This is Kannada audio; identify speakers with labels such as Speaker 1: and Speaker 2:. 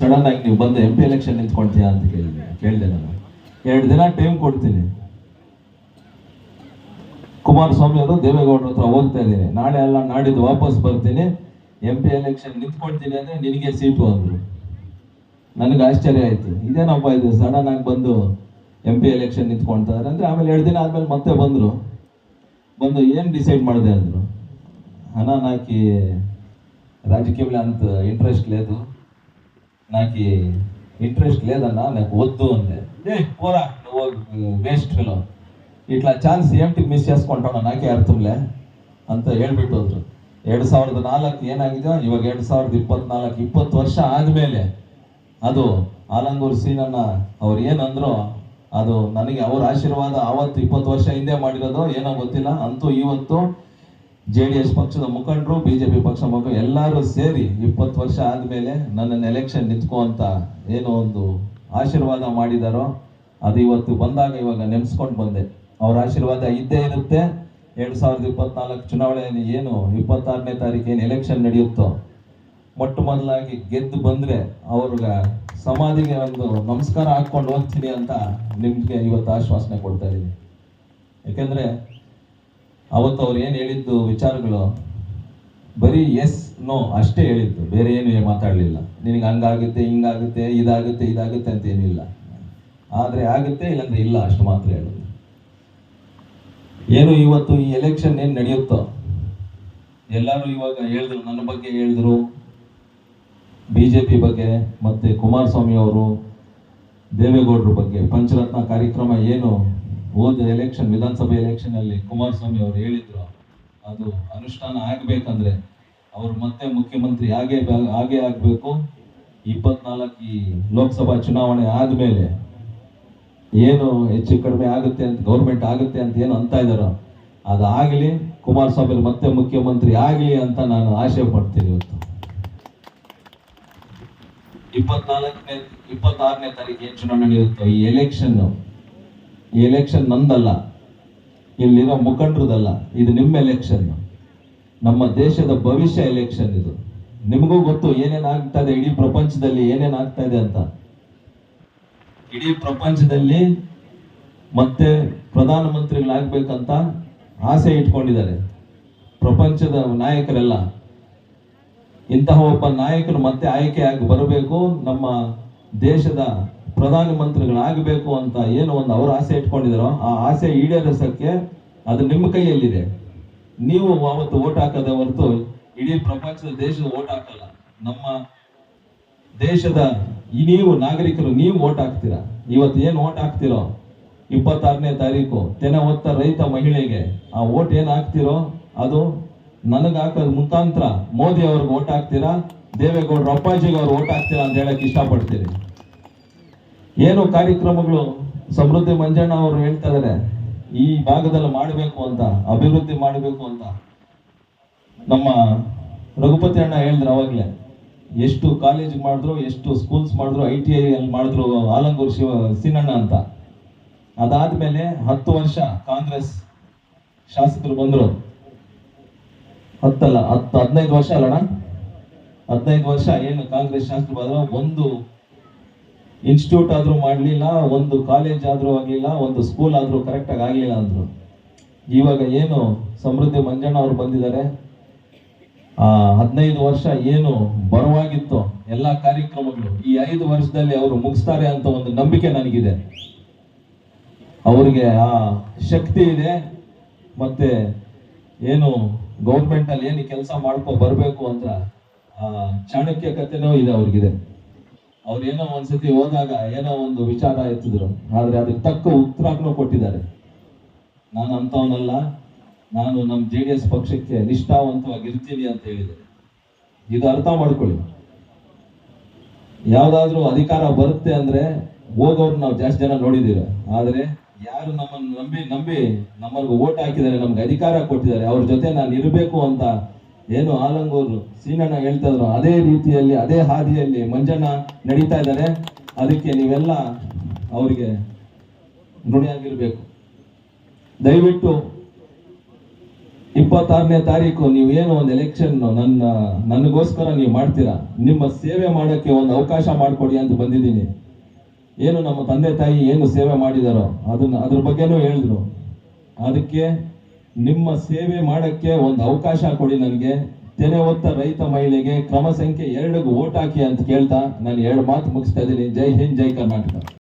Speaker 1: ಸಡನ್ ಆಗಿ ನೀವು ಬಂದು ಎಂ ಪಿ ಎಲೆಕ್ಷನ್ ನಿಂತ್ಕೊಳ್ತೀಯಾ ಅಂತ ಕೇಳಿದೆ. ಕೇಳಿದೆ ನಾನು. ಎರಡು ದಿನ ಟೈಮ್ ಕೊಡ್ತೀನಿ. ಕುಮಾರಸ್ವಾಮಿ ಅವರು ದೇವೇಗೌಡರ ಹತ್ರ ಹೋಗ್ತಾ ಇದ್ದೀನಿ ನಾಳೆ ಅಲ್ಲ, ನಾಡಿದ್ದು ವಾಪಸ್ ಬರ್ತೀನಿ. ಎಂ ಪಿ ಎಲೆಕ್ಷನ್ ನಿಂತ್ಕೊಳ್ತೀನಿ ಅಂದರೆ ನಿನಗೆ ಸೀಟು ಅಂದರು. ನನಗೆ ಆಶ್ಚರ್ಯ ಆಯಿತು. ಇದೇನಪ್ಪ ಇದು? ಸಡನ್ ಆಗಿ ಬಂದು ಎಂ ಪಿ ಎಲೆಕ್ಷನ್ ನಿಂತ್ಕೊಳ್ತಾರೆ ಅಂದರೆ ಆಮೇಲೆ ಎರಡು ದಿನ ಆದಮೇಲೆ ಮತ್ತೆ ಬಂದರು. ಬಂದು ಏನು ಡಿಸೈಡ್ ಮಾಡಿದೆ ಅಂದರು? ಹಣ ನಾಕಿ ರಾಜಕೀಯ ಅಂತ ಇಂಟ್ರೆಸ್ಟ್ ಲೇದು నాకు ఇంట్రెస్ట్ లేదన్నా నాకు వద్దు ఉంది పోరా నువ్వు వేస్ట్ ఫిలో ఇట్లా ఛాన్స్ ఏమిటి ಮಿಸ್ చేసుಕೊಂಟಾನ ನಾಕೆ ಅರ್ಥಮ್ಲೆ ಅಂತ ಹೇಳ್ಬಿಟ್ಟು ಹೋದ್ರು. ಎರಡು ಸಾವಿರದ ನಾಲ್ಕು ಏನಾಗಿದೆಯೋ ಇವಾಗ ಎರಡು ಸಾವಿರದ ಇಪ್ಪತ್ನಾಲ್ಕು ಇಪ್ಪತ್ತು ವರ್ಷ ಆದಮೇಲೆ ಅದು ಆಲಂಗೂರು ಸೀನನ್ನ ಅವ್ರು ಏನಂದ್ರು ಅದು ನನಗೆ ಅವ್ರ ಆಶೀರ್ವಾದ ಆವತ್ತು ಇಪ್ಪತ್ತು ವರ್ಷ ಹಿಂದೆ ಮಾಡಿರೋದು ಏನೋ ಗೊತ್ತಿಲ್ಲ. ಅಂತೂ ಇವತ್ತು ಜೆ ಡಿ ಎಸ್ ಪಕ್ಷದ ಮುಖಂಡರು ಬಿಜೆಪಿ ಪಕ್ಷ ಮುಖಂಡರು ಎಲ್ಲರೂ ಸೇರಿ ಇಪ್ಪತ್ತು ವರ್ಷ ಆದಮೇಲೆ ನನ್ನನ್ನು ಎಲೆಕ್ಷನ್ ನಿಂತ್ಕೋ ಅಂತ ಏನೋ ಒಂದು ಆಶೀರ್ವಾದ ಮಾಡಿದಾರೋ, ಅದು ಇವತ್ತು ಬಂದಾಗ ಇವಾಗ ನೆನೆಸ್ಕೊಂಡು ಬಂದೆ. ಅವ್ರ ಆಶೀರ್ವಾದ ಇದ್ದೇ ಇರುತ್ತೆ. ಎರಡು ಸಾವಿರದ ಇಪ್ಪತ್ನಾಲ್ಕು ಚುನಾವಣೆಯಲ್ಲಿ ಏನು ಇಪ್ಪತ್ತಾರನೇ ತಾರೀಕು ಏನು ಎಲೆಕ್ಷನ್ ನಡೆಯುತ್ತೋ, ಮೊಟ್ಟ ಮೊದಲಾಗಿ ಗೆದ್ದು ಬಂದರೆ ಅವ್ರಿಗೆ ಸಮಾಧಿಗೆ ಒಂದು ನಮಸ್ಕಾರ ಹಾಕ್ಕೊಂಡು ಹೋಗ್ತೀನಿ ಅಂತ ನಿಮಗೆ ಇವತ್ತು ಆಶ್ವಾಸನೆ ಕೊಡ್ತಾ ಇದ್ದೀನಿ. ಯಾಕೆಂದರೆ ಅವತ್ತು ಅವ್ರು ಏನು ಹೇಳಿದ್ದು ವಿಚಾರಗಳು? ಬರೀ ಎಸ್ ನೋ ಅಷ್ಟೇ ಹೇಳಿದ್ದು. ಬೇರೆ ಏನು ಮಾತಾಡಲಿಲ್ಲ. ನಿನಗೆ ಹಂಗಾಗುತ್ತೆ, ಹಿಂಗಾಗುತ್ತೆ, ಇದಾಗುತ್ತೆ ಇದಾಗುತ್ತೆ ಅಂತ ಏನಿಲ್ಲ. ಆದರೆ ಆಗುತ್ತೆ, ಇಲ್ಲಾಂದ್ರೆ ಇಲ್ಲ ಅಷ್ಟು ಮಾತ್ರ ಹೇಳೋದು. ಏನು ಇವತ್ತು ಈ ಎಲೆಕ್ಷನ್ ಏನು ನಡೆಯುತ್ತೋ? ಎಲ್ಲರೂ ಇವಾಗ ಹೇಳಿದ್ರು, ನನ್ನ ಬಗ್ಗೆ ಹೇಳಿದ್ರು. ಬಿ ಜೆ ಪಿ ಬಗ್ಗೆ, ಮತ್ತು ಕುಮಾರಸ್ವಾಮಿ ಅವರು, ದೇವೇಗೌಡರ ಬಗ್ಗೆ. ಪಂಚರತ್ನ ಕಾರ್ಯಕ್ರಮ ಏನು ಹೋದ ಎಲೆಕ್ಷನ್ ವಿಧಾನಸಭೆ ಎಲೆಕ್ಷನ್ ಅಲ್ಲಿ ಕುಮಾರಸ್ವಾಮಿ ಅವರು ಹೇಳಿದ್ರು, ಅದು ಅನುಷ್ಠಾನ ಆಗ್ಬೇಕಂದ್ರೆ ಅವರು ಮತ್ತೆ ಮುಖ್ಯಮಂತ್ರಿ ಹಾಗೆ ಹಾಗೆ ಆಗಬೇಕು. ಇಪ್ಪತ್ನಾಲ್ಕು ಈ ಲೋಕಸಭಾ ಚುನಾವಣೆ ಆದಮೇಲೆ ಏನು ಹೆಚ್ಚು ಕಡಿಮೆ ಆಗುತ್ತೆ ಅಂತ ಗೌರ್ಮೆಂಟ್ ಆಗುತ್ತೆ ಅಂತ ಏನು ಅಂತ ಇದ್ದಾರೋ ಅದಾಗಲಿ ಕುಮಾರಸ್ವಾಮಿ ಮತ್ತೆ ಮುಖ್ಯಮಂತ್ರಿ ಆಗಲಿ ಅಂತ ನಾನು ಆಶೆ ಪಡ್ತೀನಿ ಇವತ್ತು. ಇಪ್ಪತ್ನಾಲ್ಕನೇ, ಇಪ್ಪತ್ತಾರನೇ ತಾರೀಕು ಏನು ಚುನಾವಣೆ ನಡೆಯುತ್ತೋ, ಈ ಎಲೆಕ್ಷನ್ ಈ ಎಲೆಕ್ಷನ್ ನಂದಲ್ಲ. ಇಲ್ಲಿರೋ ಮುಖಂಡರದಲ್ಲ. ಇದು ನಿಮ್ಮ ಎಲೆಕ್ಷನ್ ನಮ್ಮ ದೇಶದ ಭವಿಷ್ಯ ಎಲೆಕ್ಷನ್ ಇದು. ನಿಮಗೂ ಗೊತ್ತು ಏನೇನಾಗ್ತಾ ಇದೆ ಇಡೀ ಪ್ರಪಂಚದಲ್ಲಿ ಏನೇನಾಗ್ತಾ ಇದೆ ಅಂತ. ಇಡೀ ಪ್ರಪಂಚದಲ್ಲಿ ಮತ್ತೆ ಪ್ರಧಾನಮಂತ್ರಿಗಳಾಗಬೇಕಂತ ಆಸೆ ಇಟ್ಕೊಂಡಿದ್ದಾರೆ. ಪ್ರಪಂಚದ ನಾಯಕರೆಲ್ಲ. ಇಂತಹ ಒಬ್ಬ ನಾಯಕರು ಮತ್ತೆ ಆಯ್ಕೆಯಾಗಿ ಬರಬೇಕು. ನಮ್ಮ ದೇಶದ ಪ್ರಧಾನಮಂತ್ರಿಗಳಾಗಬೇಕು ಅಂತ ಏನು ಒಂದು ಅವ್ರ ಆಸೆ ಇಟ್ಕೊಂಡಿದಾರೋ, ಆ ಆಸೆ ಈಡೇರಿಸಕ್ಕೆ ಅದು ನಿಮ್ಮ ಕೈಯಲ್ಲಿದೆ. ನೀವು ಅವತ್ತು ಓಟ್ ಹಾಕದ ಹೊರತು ಇಡೀ ಪ್ರಪಂಚದ ದೇಶದ ಓಟ್ ಹಾಕಲ್ಲ. ನಮ್ಮ ದೇಶದ ನೀವು ನಾಗರಿಕರು ನೀವು ಓಟ್ ಹಾಕ್ತೀರಾ? ಇವತ್ತು ಏನು ಓಟ್ ಹಾಕ್ತಿರೋ? ಇಪ್ಪತ್ತಾರನೇ ತಾರೀಕು ತೆನೆ ಹೊತ್ತ ರೈತ ಮಹಿಳೆಗೆ ಆ ಓಟ್ ಏನು ಹಾಕ್ತಿರೋ? ಅದು ನನಗೆ ಹಾಕೋದ್ ಮುಖಾಂತರ ಮೋದಿ ಅವ್ರಿಗೆ ಓಟ್ ಹಾಕ್ತೀರಾ? ದೇವೇಗೌಡರು ಅಪ್ಪಾಜಿಗೆ ಅವ್ರು ಓಟ್ ಹಾಕ್ತೀರಾ ಅಂತ ಹೇಳಕ್ ಇಷ್ಟಪಡ್ತೀನಿ. ಏನು ಕಾರ್ಯಕ್ರಮಗಳು. ಸಮೃದ್ಧಿ ಮಂಜಣ್ಣ ಅವರು ಹೇಳ್ತಾ ಇದಾರೆ, ಈ ಭಾಗದಲ್ಲಿ ಮಾಡಬೇಕು ಅಂತ, ಅಭಿವೃದ್ಧಿ ಮಾಡಬೇಕು ಅಂತ. ನಮ್ಮ ರಘುಪತಿ ಅಣ್ಣ ಹೇಳಿದ್ರು ಅವಾಗಲೇ, ಎಷ್ಟು ಕಾಲೇಜ್ ಮಾಡಿದ್ರು, ಎಷ್ಟು ಸ್ಕೂಲ್ಸ್ ಮಾಡಿದ್ರು ಐ ಟಿ ಐ ಅಲ್ಲಿ ಮಾಡಿದ್ರು ಆಲಂಗೂರು ಶಿವ, ಸೀನಣ್ಣ ಅಂತ. ಅದಾದ್ಮೇಲೆ ಹತ್ತು ವರ್ಷ ಕಾಂಗ್ರೆಸ್ ಶಾಸಕರು ಬಂದ್ರು. ಹತ್ತಲ್ಲ, ಹತ್ತು, ಹದಿನೈದು ವರ್ಷ ಅಲ್ಲಣ್ಣ? ಹದಿನೈದು ವರ್ಷ ಏನು ಕಾಂಗ್ರೆಸ್ ಶಾಸಕರು ಬಂದ್ರು, ಒಂದು ಇನ್ಸ್ಟಿಟ್ಯೂಟ್ ಆದರೂ ಮಾಡಲಿಲ್ಲ, ಒಂದು ಕಾಲೇಜ್ ಆದರೂ ಆಗಲಿಲ್ಲ, ಒಂದು ಸ್ಕೂಲ್ ಆದರೂ ಕರೆಕ್ಟಾಗಿ ಆಗಲಿಲ್ಲ ಅಂದರು. ಇವಾಗ ಏನು ಸಮೃದ್ಧಿ ಮಂಜಣ್ಣ ಅವರು ಬಂದಿದ್ದಾರೆ. ಹದಿನೈದು ವರ್ಷ ಏನು ಬರವಾಗಿತ್ತು ಎಲ್ಲ ಕಾರ್ಯಕ್ರಮಗಳು. ಈ ಐದು ವರ್ಷದಲ್ಲಿ ಅವರು ಮುಗಿಸ್ತಾರೆ ಅಂತ ಒಂದು ನಂಬಿಕೆ ನನಗಿದೆ. ಅವರಿಗೆ ಆ ಶಕ್ತಿ ಇದೆ, ಮತ್ತೆ ಏನು ಗೌರ್ಮೆಂಟಲ್ಲಿ ಏನು ಕೆಲಸ ಮಾಡ್ಕೊ ಬರಬೇಕು ಅಂತ ಆ ಚಾಣಕ್ಯಕತೆನೂ ಇದೆ ಅವ್ರಿಗಿದೆ. ಅವ್ರು ಏನೋ ಒಂದ್ಸತಿ ಹೋದಾಗ ಏನೋ ಒಂದು ವಿಚಾರ ಎತ್ತಿದ್ರು. ಆದ್ರೆ ಅದಕ್ಕೆ ತಕ್ಕ ಉತ್ತರನೂ ಕೊಟ್ಟಿದ್ದಾರೆ. ನಾನು ಅಂತವನಲ್ಲ ನಾನು ನಮ್ಮ ಜೆ ಡಿ ಎಸ್ ಪಕ್ಷಕ್ಕೆ ನಿಷ್ಠಾವಂತವಾಗಿರ್ತೀನಿ ಅಂತ ಹೇಳಿದ್ದಾರೆ ಇದು ಅರ್ಥ ಮಾಡ್ಕೊಳ್ಳಿ. ಯಾವ್ದಾದ್ರೂ ಅಧಿಕಾರ ಬರುತ್ತೆ ಅಂದ್ರೆ ಹೋಗೋರು ನಾವು ಜಾಸ್ತಿ ಜನ ನೋಡಿದ್ದೀರ ಆದ್ರೆ ಯಾರು ನಮ್ಮನ್ನು ನಂಬಿ ನಂಬಿ ನಮ್ಮಲ್ಲಿ ಓಟ್ ಹಾಕಿದ್ದಾರೆ, ನಮ್ಗೆ ಅಧಿಕಾರ ಕೊಟ್ಟಿದ್ದಾರೆ, ಅವ್ರ ಜೊತೆ ನಾನು ಇರಬೇಕು ಅಂತ ಏನು ಆಲಂಗೂರು, ಸೀನಣ್ಣ ಹೇಳ್ತಾ ಇದ್ರು ಅದೇ ರೀತಿಯಲ್ಲಿ, ಅದೇ ಹಾದಿಯಲ್ಲಿ ಮಂಜಣ್ಣ ನಡೀತಾ ಇದ್ದಾರೆ. ಅದಕ್ಕೆ ನೀವೆಲ್ಲ ಅವರಿಗೆ ಋಣಿಯಾಗಿರ್ಬೇಕು ದಯವಿಟ್ಟು ಇಪ್ಪತ್ತಾರನೇ ತಾರೀಕು ನೀವು ಏನು ಒಂದು ಎಲೆಕ್ಷನ್ ನನ್ನ, ನನಗೋಸ್ಕರ ನೀವು ಮಾಡ್ತೀರಾ? ನಿಮ್ಮ ಸೇವೆ ಮಾಡೋಕ್ಕೆ ಒಂದು ಅವಕಾಶ ಮಾಡಿಕೊಡಿ ಅಂತ ಬಂದಿದ್ದೀನಿ. ಏನು ನಮ್ಮ ತಂದೆ ತಾಯಿ ಏನು ಸೇವೆ ಮಾಡಿದಾರೋ ಅದನ್ನ, ಅದ್ರ ಬಗ್ಗೆನೂ ಹೇಳಿದ್ರು. ಅದಕ್ಕೆ ನಿಮ್ಮ ಸೇವೆ ಮಾಡಕ್ಕೆ ಒಂದು ಅವಕಾಶ ಕೊಡಿ ನನಗೆ. ತೆರೆ ಹೊತ್ತ ರೈತ ಮಹಿಳೆಗೆ ಕ್ರಮ ಸಂಖ್ಯೆ ಎರಡಿಗೆ ಓಟ್ ಹಾಕಿ ಅಂತ ಕೇಳ್ತಾ, ನಾನು ಎರಡು ಮಾತು ಮುಗಿಸ್ತಾ ಇದ್ದೀನಿ. ಜೈ ಹಿಂದ್, ಜೈ ಕರ್ನಾಟಕ.